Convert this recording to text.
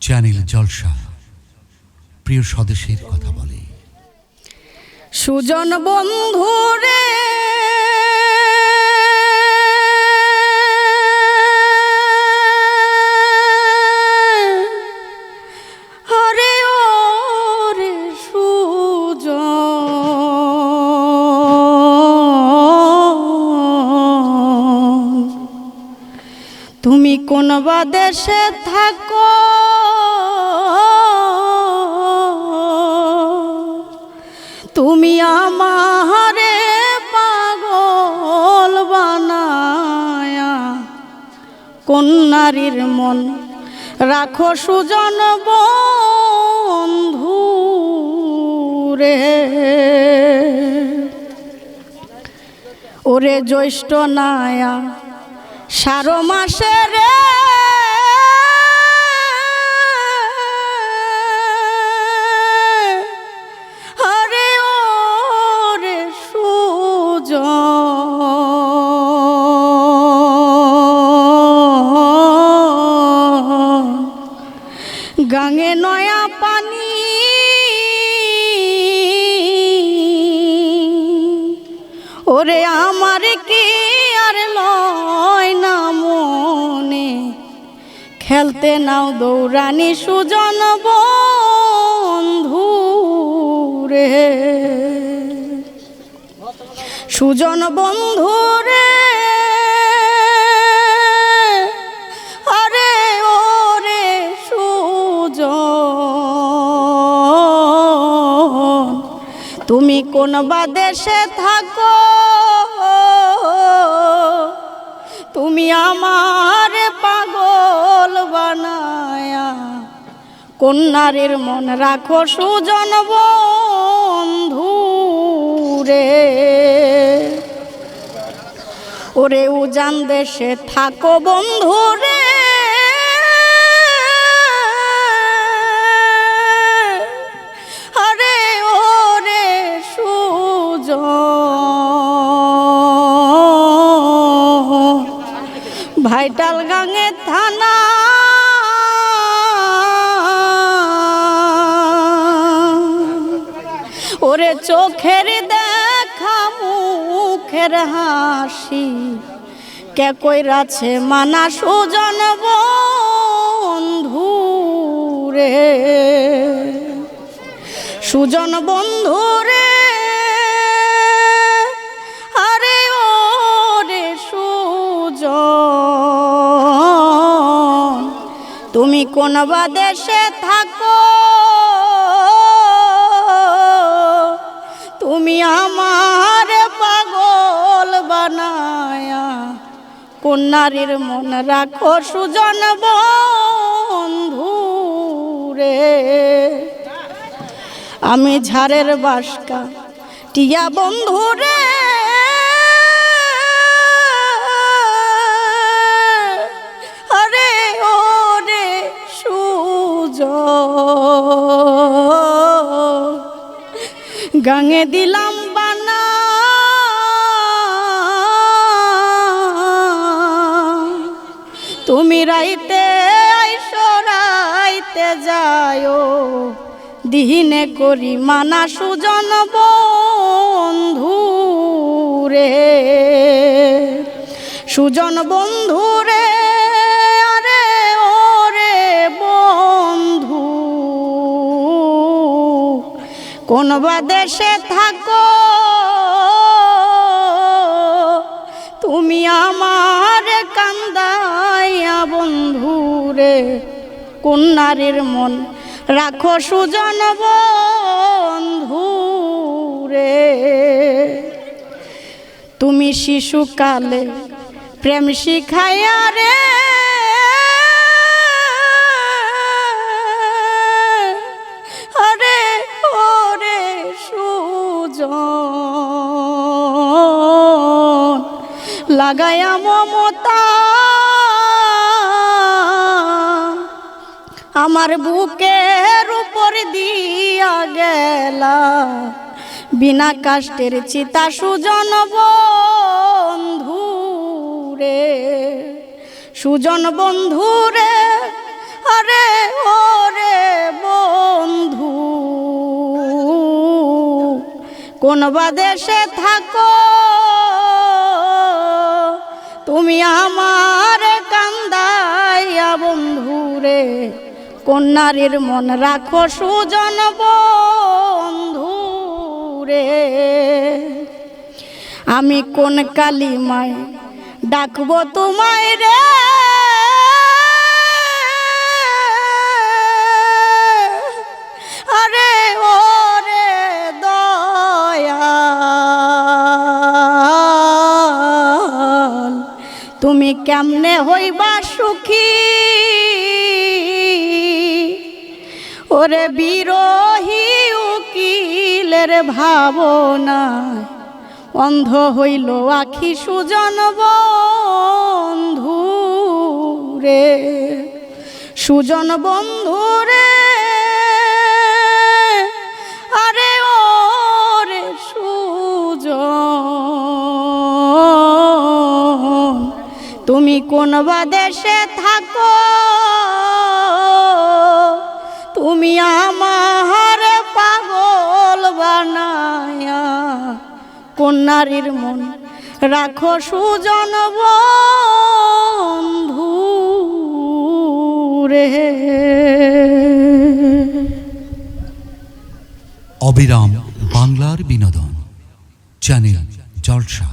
Channel জলসা। প্রিয় স্বদেশের কথা বলে। সুজন বন্ধু রে। তুমি কোন বা দেশে থাকো? তুমি আমারে পাগল বানায়া। কোন নারীর মন রাখো সুজন বন্ধু রে। ওরে জ্যৈষ্ঠ নায়া, সারো মাসে রে গাঙে নয়া পানি। ওরে আমার কি আর লয় না মনে? খেলতে নাও দৌড়ানি সুজন বন্ধু রে। সুজন বন্ধু রে। কোন বা দেশে থাকো। তুমি আমার পাগল বানায়া কন্যারের মন রাখো সুজন বন্ধু রে। ওরে উজান দেশে থাকো বন্ধু রে। ভাইটাল গাঙে থানা। ওরে চোখের দেখা, মুখের হাসি। কে কইরাছে মানা সুজন বন্ধু রে? সুজন বন্ধু রে তুমি কোন দেশে থাকো? তুমি আমার পাগল বানায়া কোন নারীর মন রাখো সুজন বন্ধু রে আমি ঝাড়ের বাসকা টিয়া বন্ধু রে সুজ গাঙে দিলাম বানা। তুমি রাইতে আইসো, রাইতে যায়ও দিহিনে করি মানা সুজন বন্ধু রে। সুজন বন্ধু রে কোন দেশে থাকো। তুমি আমার কান্দাইয়া বন্ধু রে কোন নারীর মন রাখো সুজন বন্ধু রে তুমি শিশুকালে প্রেম শিখাইয়া রে সুজন লাগায়া মমতা। আমার বুকের উপর দিয়া গেলা। বিনা কাষ্টের চিতা সুজন বন্ধু রে সুজন বন্ধু রে আরে কোন বা দেশে থাকো? তুমি আমার কান্দাইয়া বন্ধুরে, কন্যারীর মন রাখো সুজন বন্ধুরে। আমি কোন কালিমায় ডাকবো তোমায় রে? আরে ও তুমি কেমনে হইবা সুখী? ওরে বিরোহী উকিলের ভাবনায় অন্ধ হইল আখি সুজন বন্ধু রে সুজন বন্ধু রে কোন বা দেশে থাকো। তুমি আমার পাগল বানায়া কন্যারীর মন রাখো সুজন বন্ধু রে। অবিরাম বাংলার বিনোদন, চ্যানেল জলসা।